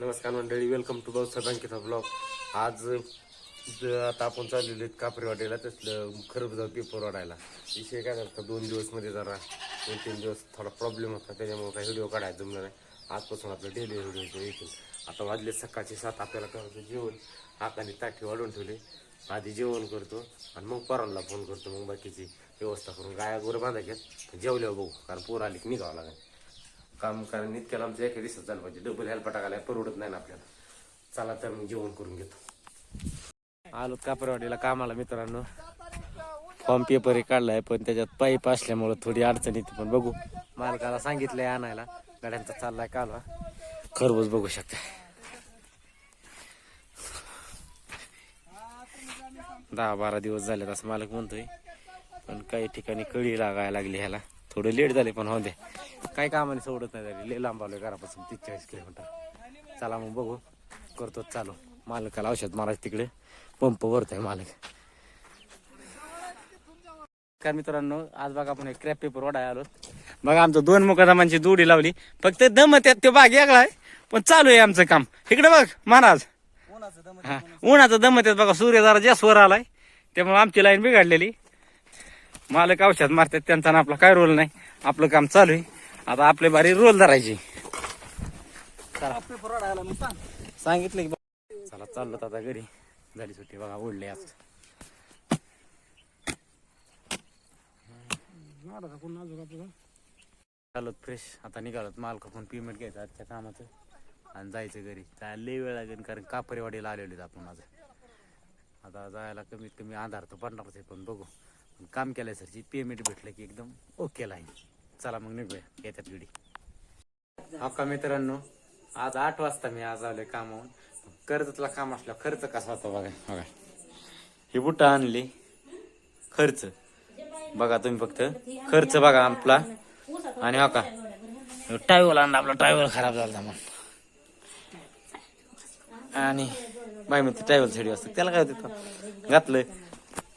नमस्कार मंडळी welcome to Bhausaheb बँकेचा ब्लॉग आज ज- आता आपण चाललेलो आहेत कापरी वाटायला तसलं खरं जाऊ पेपर वाढायला. विषय काय झाला दोन दिवसमध्ये जरा दोन तीन दिवस थोडा प्रॉब्लेम होता त्याच्यामुळे काही व्हिडिओ काढायला जमलं नाही. आजपासून आपलं डेली व्हिडिओ येतील आता वाजले सकाळचे सात आपल्याला करायचं जेवण. हाताने ताठी वाढून ठेवले. आधी जेवण करतो आणि मग पोरांना फोन करतो. मग बाकीची व्यवस्था करून गाया गोरं बांधायच्यात. जेवल्यावर बघू कारण पोर आली की निघावं लागेल. काम कारण इतक्याला आमचं एका दिवसात झालं पाहिजे. डबल हेल्प टाकायला परवडत नाही ना आपल्याला. चला तर मग जेवण करून घेतो. आलो कापरवाडीला कामाला मित्रांनो. फॉर्म पेपर हे काढलाय पण त्याच्यात पाईप असल्यामुळं थोडी अडचण येते. पण बघू मालकाला सांगितलंय आणायला. गाड्यांचा चाललाय कालवा. खरबूज बघू शकता. दहा बारा दिवस झालेत असं मालक म्हणतोय. पण काही ठिकाणी कळी लागायला लागली ह्याला. थोडं लेट झाले पण हो दे. काही कामाने सोडत नाही झाली. लय लांब आलोय घरापासून तीस चाळीस किलोमीटर. चला मग बघू. करतो चालू. मालकाला औषध मारायचं तिकडे. पंप भरतोय मालक. काय मित्रांनो आज बघा आपण एक क्रॅप पेपर ओढाय आलो बघा आमचं दोन मुकादमांची जोडी लावली. फक्त दम त्यात ते बाग वेगळा आहे पण चालू आहे आमचं काम. इकडे बघ महाराज. हा उन्हाचं दम त्यात बघा सूर्य जरा जास्त वर आलाय. त्यामुळे आमची लाईन बिघडलेली. मालक औषध मारतात त्यांचा आपला काय रोल नाही. आपलं काम चालू आहे. आता आपले बारी रोल धरायची. सांगितलं की चला चाललं आता घरी. झाली सुट्टी बघा ओढले आज. चालत फ्रेश आता निघालत. माल पण पेमेंट घ्यायचं आजच्या कामाचं. आणि जायचं घरी. जायला लई वेळ लागेल कारण कापरेवाडीला आलेलो आपण आज. आता जायला कमीत कमी आधार तर पडणारच आहे पण बघू. काम केल्यासारखी पेमेंट भेटलं की एकदम ओके लाईन चला मग निघूया. येतात घडी हा का मित्रांनो आज आठ वाजता मी आज आलोय कामावून कर्जतला काम असलं खर्च कसा होता बघा बघा. ही बुट आणली. खर्च. बघा तुम्ही फक्त. खर्च बघा आपला. आणि हा का? टायवल आणला आपला. टायवल खराब झाला मग आणि बाय मग टायवल छेडी असतं. त्याला काय होतं घातलं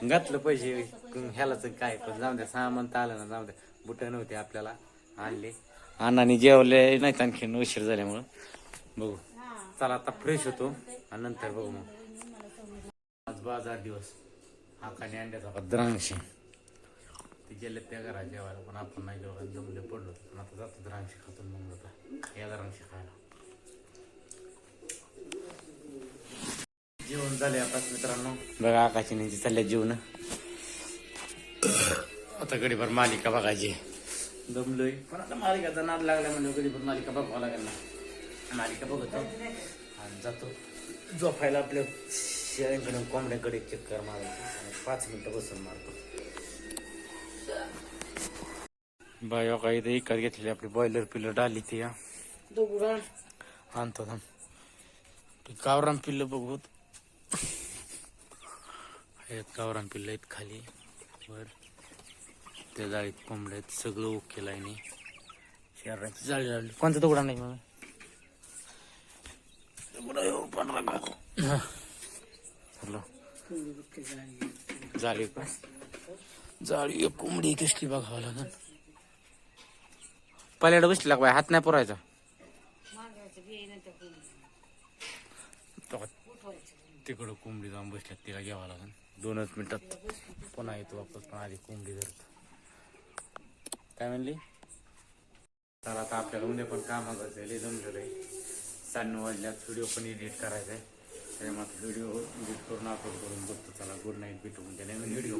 घातलं पैसे ह्यालाच काय पण जाऊ द्या सामान तर आलं ना जाऊ द्या. बुट नव्हते आपल्याला आणले. अण्णाने जेवले नाहीत आणखीन उशीर झाल्यामुळं. बघू. चला आता फ्रेश होतो आणि नंतर बघू मग. आज बाजार दिवस. हाकाने अंड्याचा द्रांक्षे. ते गेले त्या घरात जेवायला पण आपण नाही जेव्हा जमले पडलो. पण आता जातो द्रांक्षे खातो मग आता. या द्रांक्षे खायला. झाले आता मित्रांनो. बघा आकाशी नेची चालल्या जेवण आता गडीभर मालिका बघायची. दमलोय. पण आता मालिकाचा नाद लागला म्हणजे गडीभर मालिका बघावं लागेल ना. मालिका बघतो. आणि जातो. झोपायला आपल्या शेळ्यांकडे कोंबड्याकडे चक्कर मारायची. आणि पाच मिनिटं बसून मारतो. बाय काही इथे इकत घेतलेली आपली बॉयलर पिल्लर डाली ती हा. आणतो थांब. ते गावरान पिल्ल बघू आहेत गावरान पिल्ल आहेत खाली. वर त्या जाळीत कोंबड्या आहेत सगळं ओके लाईनी शहराची जाळी लावली. कोणता तुकडा नाही मग? हा. हॅलो. जाळी का जाळी एक कोंबडी कसली बघावं लागेल पल्याड बसली लाग हात नाही पुरायचा. तिकडं कोंबडी जाऊन बसल्यात तिला घ्यावं लागेल दोनच मिनिटात पुन्हा येतो वापस पण आधी कोंबडी धरतो. काय म्हणली? तर आता आपल्याला उद्या पण काम झाले जमलेलं आहे. साडे वाजल्यात व्हिडिओ पण एडिट करायचा आहे त्यामुळे व्हिडिओ एडिट करून अपलोड करून बघतो चला गुड नाईट भेटू म्हणजे नवीन व्हिडिओ